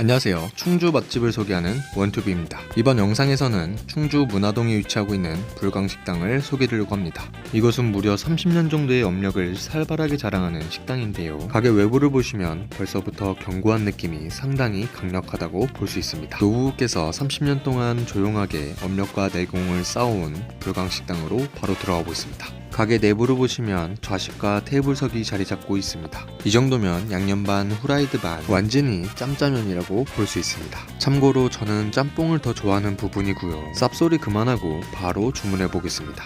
안녕하세요. 충주 맛집을 소개하는 원투비입니다. 이번 영상에서는 충주 문화동에 위치하고 있는 불광식당을 소개드리려고 합니다. 이곳은 무려 30년 정도의 업력을 살벌하게 자랑하는 식당인데요. 가게 외부를 보시면 벌써부터 견고한 느낌이 상당히 강력하다고 볼 수 있습니다. 노부부께서 30년 동안 조용하게 업력과 내공을 쌓아온 불광식당으로 바로 들어가 보겠습니다. 가게 내부를 보시면 좌식과 테이블석이 자리 잡고 있습니다. 이 정도면 양념 반 후라이드 반 완전히 짬짜면이라고 볼 수 있습니다. 참고로 저는 짬뽕을 더 좋아하는 부분이고요. 쌉소리 그만하고 바로 주문해 보겠습니다.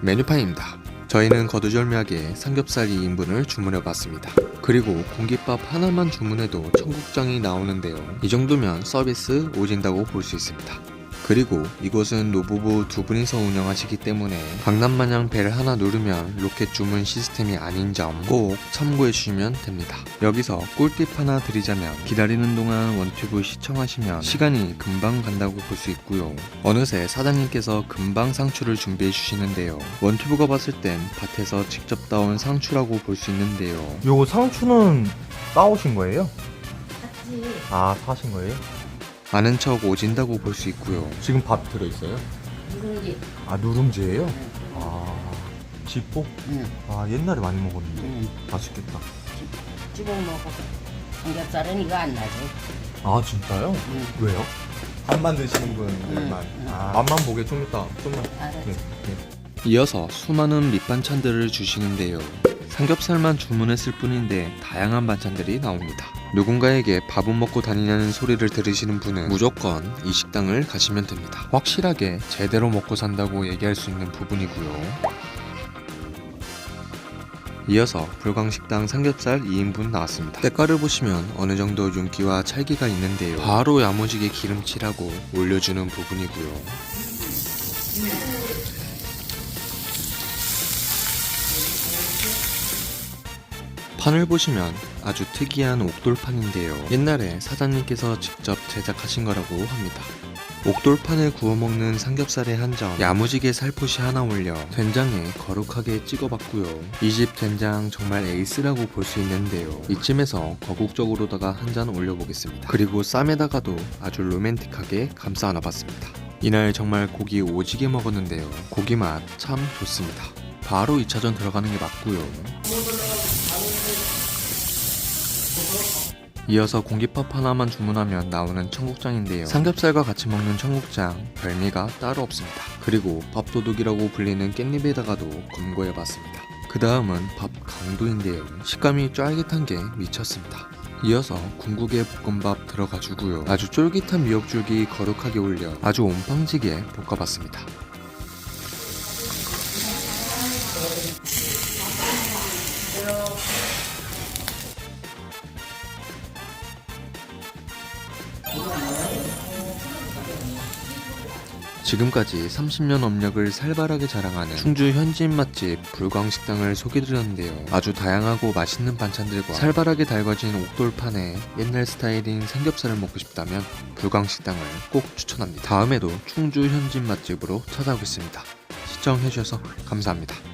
메뉴판입니다. 저희는 거두절미하게 삼겹살 2인분을 주문해 봤습니다. 그리고 공깃밥 하나만 주문해도 청국장이 나오는데요. 이 정도면 서비스 오진다고 볼 수 있습니다. 그리고 이곳은 노부부 두 분이서 운영하시기 때문에 강남 마냥 벨 하나 누르면 로켓 주문 시스템이 아닌 점 꼭 참고해 주시면 됩니다. 여기서 꿀팁 하나 드리자면 기다리는 동안 원튜브 시청하시면 시간이 금방 간다고 볼 수 있고요. 어느새 사장님께서 금방 상추를 준비해 주시는데요. 원튜브가 봤을 땐 밭에서 직접 따온 상추라고 볼 수 있는데요. 요거 상추는 따오신 거예요? 같이 아 사신 거예요? 아는 척 오진다고 볼 수 있고요. 지금 밥 들어있어요? 누룽지 아 누룽지예요? 아 지포? 응, 아 옛날에 많이 먹었는데 응. 맛있겠다 집어 먹고 삼겹살은 이거 안 나죠. 아 진짜요? 응. 왜요? 밥만 드시는 분들만 응, 응. 아, 맛만 보게 좀 이따 좀만 알았어. 네, 네. 이어서 수많은 밑반찬들을 주시는데요. 삼겹살만 주문했을 뿐인데 다양한 반찬들이 나옵니다. 누군가에게 밥은 먹고 다니냐는 소리를 들으시는 분은 무조건 이 식당을 가시면 됩니다. 확실하게 제대로 먹고 산다고 얘기할 수 있는 부분이고요. 이어서 불광식당 삼겹살 2인분 나왔습니다. 때깔을 보시면 어느 정도 윤기와 찰기가 있는데요. 바로 야무지게 기름칠하고 올려주는 부분이고요. 판을 보시면 아주 특이한 옥돌판인데요. 옛날에 사장님께서 직접 제작하신 거라고 합니다. 옥돌판을 구워 먹는 삼겹살의 한 점, 야무지게 살포시 하나 올려 된장에 거룩하게 찍어봤고요. 이 집 된장 정말 에이스라고 볼 수 있는데요. 이쯤에서 거국적으로다가 한 잔 올려보겠습니다. 그리고 쌈에다가도 아주 로맨틱하게 감싸 안아봤습니다. 이날 정말 고기 오지게 먹었는데요. 고기 맛 참 좋습니다. 바로 2차전 들어가는 게 맞고요. 이어서 공깃밥 하나만 주문하면 나오는 청국장인데요. 삼겹살과 같이 먹는 청국장 별미가 따로 없습니다. 그리고 밥도둑이라고 불리는 깻잎에다가도 검거해봤습니다. 그 다음은 밥 강도인데요. 식감이 쫄깃한 게 미쳤습니다. 이어서 궁극의 볶음밥 들어가주고요. 아주 쫄깃한 미역줄기 거룩하게 올려 아주 온팡지게 볶아봤습니다. 지금까지 30년 업력을 살벌하게 자랑하는 충주 현지인 맛집 불광식당을 소개드렸는데요. 아주 다양하고 맛있는 반찬들과 살벌하게 달궈진 옥돌판에 옛날 스타일인 삼겹살을 먹고 싶다면 불광식당을 꼭 추천합니다. 다음에도 충주 현지인 맛집으로 찾아오겠습니다. 시청해주셔서 감사합니다.